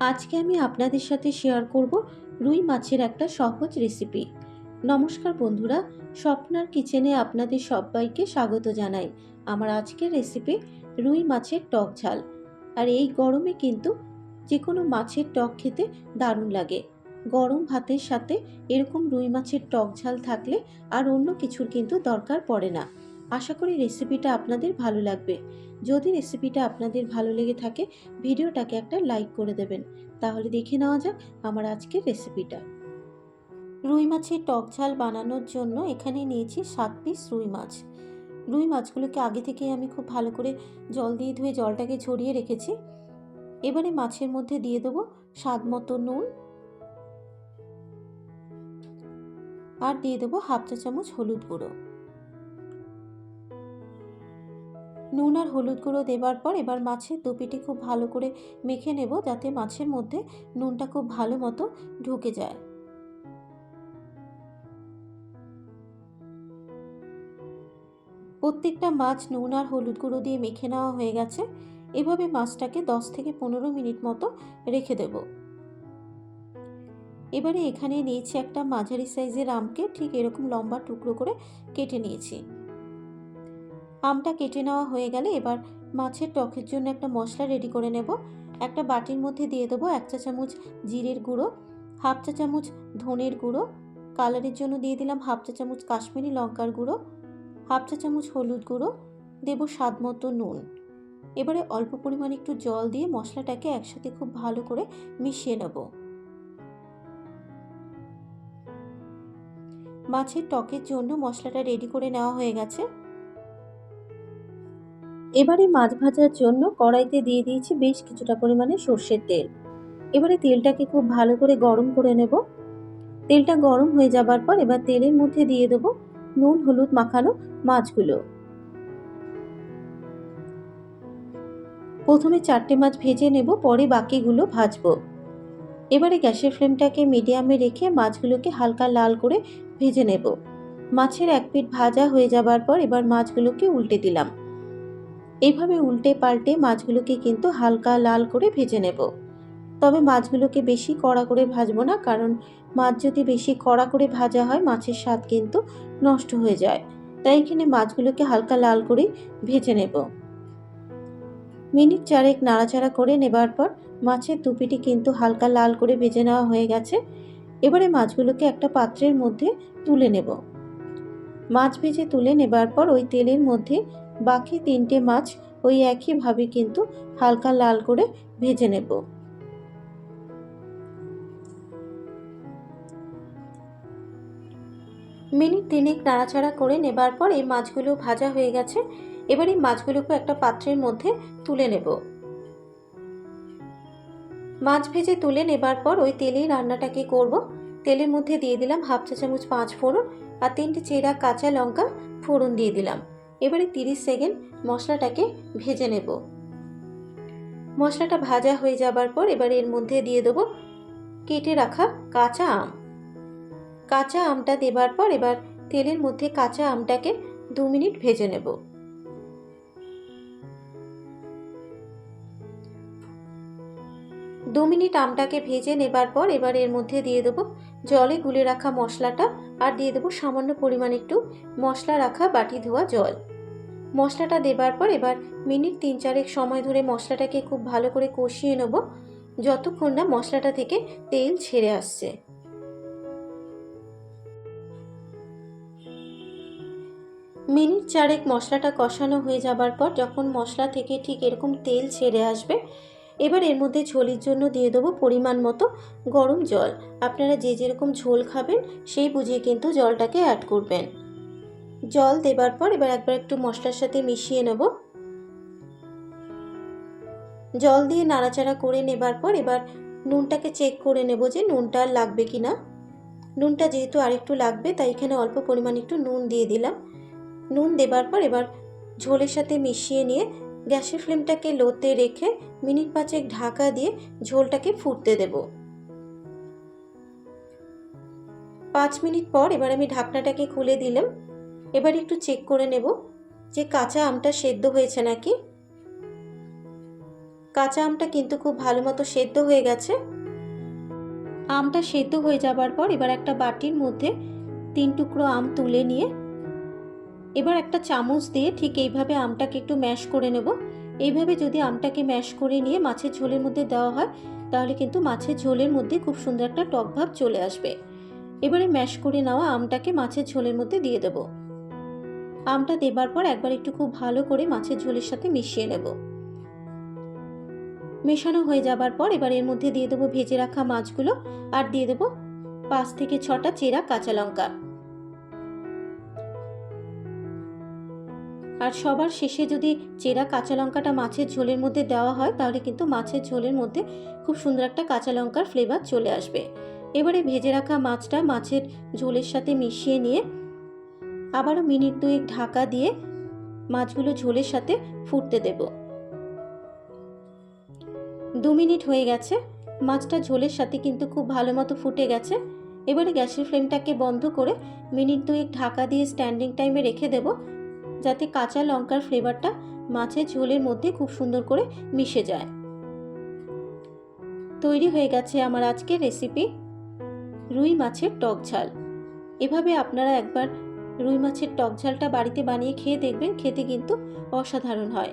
আজকে আমি আপনাদের সাথে শেয়ার করব রুই মাছের একটা সহজ রেসিপি নমস্কার বন্ধুরা, স্বপ্নার কিচেনে আপনাদের সবাইকে স্বাগত জানাই আমার আজকের রেসিপি রুই মাছের টক ঝাল। আর এই গরমে কিন্তু যে কোনো মাছের টক খেতে দারুণ লাগে। গরম ভাতের সাথে এরকম রুই মাছের টক ঝাল থাকলে আর অন্য কিছুর কিন্তু দরকার পড়ে না। আশা করি রেসিপিটা আপনাদের ভালো লাগবে। যদি রেসিপিটা আপনাদের ভালো লেগে থাকে, ভিডিওটাকে একটা লাইক করে দেবেন। তাহলে দেখে নেওয়া যাক আমার আজকের রেসিপিটা রুই মাছের টক ঝাল বানানোর জন্য এখানে নিয়েছি সাত পিস রুই মাছ। রুই মাছগুলোকে আগে থেকেই আমি খুব ভালো করে জল দিয়ে ধুয়ে জলটাকে ঝরিয়ে রেখেছি। এবারে মাছের মধ্যে দিয়ে দেবো স্বাদ মতো নুন। আর দিয়ে দেবো হাফ চা চামচ হলুদ গুঁড়ো। নুন আর হলুদ গুঁড়ো দেবার পর এবার মাছের দুপিটি খুব ভালো করে মেখে নেব যাতে মাছের মধ্যে নুনটা খুব ভালো মতো ঢুকে যায়। প্রত্যেকটা মাছ নুন আর হলুদ গুঁড়ো দিয়ে মেখে নেওয়া হয়ে গেছে। এভাবে মাছটাকে দশ থেকে পনেরো মিনিট মতো রেখে দেব। এবারে এখানে নিয়েছি একটা মাঝারি সাইজের আমকে ঠিক এরকম লম্বা টুকরো করে কেটে নিয়েছি। আমটা কেটে নেওয়া হয়ে গেলে এবার মাছের টকের জন্য একটা মশলা রেডি করে নেব। একটা বাটির মধ্যে দিয়ে দেবো এক চা চামচ জিরের গুঁড়ো, হাফ চা চামচ ধনের গুঁড়ো কালারের জন্য দিয়ে দিলাম হাফ চা চামচ কাশ্মীরি লঙ্কার গুঁড়ো, হাফ চা চামচ হলুদ গুঁড়ো, দেব স্বাদ মতো নুন। এবারে অল্প পরিমাণে একটু জল দিয়ে মশলাটাকে একসাথে খুব ভালো করে মিশিয়ে নেব। মাছের টকের জন্য মশলাটা রেডি করে নেওয়া হয়ে গেছে। এবারে মাছ ভাজার জন্য কড়াইতে দিয়ে দিয়েছি বেশ কিছুটা পরিমাণে সর্ষের তেল। এবারে তেলটাকে খুব ভালো করে গরম করে নেব। তেলটা গরম হয়ে যাবার পর এবার তেলের মধ্যে দিয়ে দেবো নুন, হলুদ মাখানো মাছগুলো। প্রথমে চারটে মাছ ভেজে নেব, পরে বাকিগুলো ভাজবো। এবারে গ্যাসের ফ্লেমটাকে মিডিয়ামে রেখে মাছগুলোকে হালকা লাল করে ভেজে নেব। মাছের এক পিঠ ভাজা হয়ে যাবার পর এবার মাছগুলোকে উল্টে দিলাম। এইভাবে উল্টে পাল্টে মাছগুলোকে কিন্তু হালকা লাল করে ভেজে নেব। তবে মাছগুলোকে বেশি কড়া করে ভাজবো না, কারণ মাছ যদি বেশি কড়া করে ভাজা হয়, মাছের স্বাদ কিন্তু নষ্ট হয়ে যায়। তাই এখানে মাছগুলোকে হালকা লাল করে ভেজে নেব। মিনিট চারেক নাড়াচাড়া করে নেবার পর মাছের দুপিটি কিন্তু হালকা লাল করে ভেজে নেওয়া হয়ে গেছে। এবারে মাছগুলোকে একটা পাত্রের মধ্যে তুলে নেব। মাছ ভেজে তুলে নেবার পর ওই তেলের মধ্যে বাকি তিনটে মাছ ওই একইভাবে কিন্তু হালকা লাল করে ভেজে নেব। মিনিট তিনেক নাড়াচাড়া করে নেবার পর এই মাছগুলো ভাজা হয়ে গেছে। এবার এই মাছগুলোকে একটা পাত্রের মধ্যে তুলে নেব। মাছ ভেজে তুলে নেবার পর ওই তেলেই রান্নাটাকে করব। তেলের মধ্যে দিয়ে দিলাম হাফ চা চামচ পাঁচ ফোড়ন আর তিনটে চেরা কাঁচা লঙ্কা ফোড়ন দিয়ে দিলাম। এবারে তিরিশ সেকেন্ড মশলাটাকে ভেজে নেব। মশলাটা ভাজা হয়ে যাবার পর এবার এর মধ্যে দিয়ে দেবো কেটে রাখা কাঁচা আম। কাঁচা আমটা দেবার পর এবার তেলের মধ্যে কাঁচা আমটাকে দু মিনিট ভেজে নেব। দু মিনিট আমটাকে ভেজে নেবার পর এবার এর মধ্যে দিয়ে দেবো জলে গুলে রাখা মশলাটা আর দিয়ে দেবো সামান্য পরিমাণ একটু মশলা রাখা বাটি ধোয়া জল। মশলাটা দেবার পর এবার মিনিট তিন চারেক সময় ধরে মশলাটাকে খুব ভালো করে কষিয়ে নেব যতক্ষণ না মশলাটা থেকে তেল ছেড়ে আসছে। মিনিট চারেক মশলাটা কষানো হয়ে যাবার পর যখন মশলা থেকে ঠিক এরকম তেল ছেড়ে আসবে এবার এর মধ্যে ঝোলের জন্য দিয়ে দেবো পরিমাণ মতো গরম জল। আপনারা যে যেরকম ঝোল খাবেন, সেই বুঝিয়ে কিন্তু জলটাকে অ্যাড করবেন। জল দেবার পর এবার একবার একটু মশলার সাথে মিশিয়ে নেব। জল দিয়ে নাড়াচাড়া করে নেবার পর এবার নুনটাকে চেক করে নেব যে নুনটা লাগবে কি না নুনটা যেহেতু আরেকটু লাগবে, তাই এখানে অল্প পরিমাণ একটু নুন দিয়ে দিলাম। নুন দেবার পর এবার ঝোলের সাথে মিশিয়ে নিয়ে গ্যাসের ফ্লেমটাকে লোতে রেখে মিনিট পাঁচেক ঢাকা দিয়ে ঝোলটাকে ফুটতে দেব। পাঁচ মিনিট পর এবার আমি ঢাকনাটাকে খুলে দিলাম। এবার একটু চেক করে নেব যে কাঁচা আমটা সেদ্ধ হয়েছে নাকি। কাঁচা আমটা কিন্তু খুব ভালো মতো সেদ্ধ হয়ে গেছে। আমটা সেদ্ধ হয়ে যাবার পর এবার একটা বাটির মধ্যে তিন টুকরো আম তুলে নিয়ে এবার একটা চামচ দিয়ে ঠিক এইভাবে আমটাকে একটু ম্যাশ করে নেব। এইভাবে যদি আমটাকে ম্যাশ করে নিয়ে মাছের ঝোলের মধ্যে দেওয়া হয়, তাহলে কিন্তু মাছের ঝোলের মধ্যে খুব সুন্দর একটা টক ভাব চলে আসবে। এবারে ম্যাশ করে নেওয়া আমটাকে মাছের ঝোলের মধ্যে দিয়ে দেব। আমটা দেবার পর একবার একটু খুব ভালো করে মাছের ঝোলের সাথে মিশিয়ে নেব। মেশানো হয়ে যাবার পর এবার এর মধ্যে দিয়ে দেবো ভেজে রাখা মাছগুলো, আর দিয়ে দেবো পাঁচ থেকে ছটা চেরা কাঁচা লঙ্কা। আর সবার শেষে যদি চেরা কাঁচা লঙ্কাটা মাছের ঝোলের মধ্যে দেওয়া হয়, তাহলে কিন্তু মাছের ঝোলের মধ্যে খুব সুন্দর একটা কাঁচা লঙ্কার ফ্লেভার চলে আসবে। এবারে ভেজে রাখা মাছটা মাছের ঝোলের সাথে মিশিয়ে নিয়ে আবারও মিনিট দুয়েক ঢাকা দিয়ে মাছগুলো ঝোলের সাথে ফুটতে দেব। দু মিনিট হয়ে গেছে। মাছটা ঝোলের সাথে কিন্তু খুব ভালো মতো ফুটে গেছে। এবারে গ্যাসের ফ্লেমটাকে বন্ধ করে মিনিট দুয়েক ঢাকা দিয়ে স্ট্যান্ডিং টাইমে রেখে দেবো। যাতে কাঁচা লঙ্কার ফ্লেভারটা মাছের ঝোলের মধ্যে খুব সুন্দর করে মিশে যায়। তৈরি হয়ে গেছে আমার আজকের রেসিপি রুই মাছের টক ঝাল। এভাবে আপনারা একবার রুই মাছের টক ঝালটা বাড়িতে বানিয়ে খেয়ে দেখবেন, খেতে কিন্তু অসাধারণ হয়।